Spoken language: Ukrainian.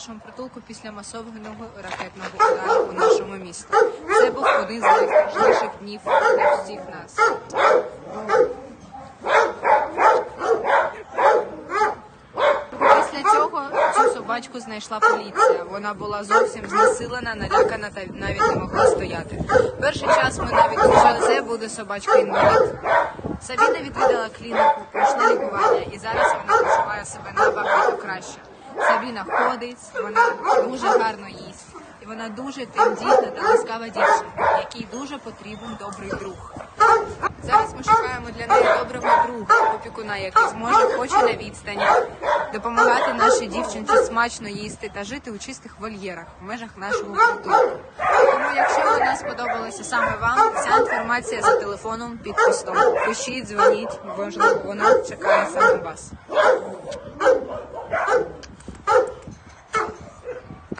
нашому притулку після масованого ракетного удару по нашому місту. Це був один з найстрашніших днів для всіх нас. Після цього цю собачку знайшла поліція. Вона була зовсім знесилена, налякана та навіть не могла стояти. Перший час ми навіть думали, це буде собачка інвалід. Сабіна відвідала клініку, пройшла лікування, і зараз себе набагато краще. Сабіна ходить, вона дуже гарно їсть, і вона дуже тендітна та ласкава дівчинка, якій дуже потрібен добрий друг. Зараз ми шукаємо для неї доброго друга, опікуна, який зможе, хоче на відстані, допомагати нашій дівчинці смачно їсти та жити у чистих вольєрах в межах нашого притулку. Тому, якщо вона сподобалася саме вам, вся інформація за телефоном під постом. Пишіть, дзвоніть, можливо, вона чекає саме вас.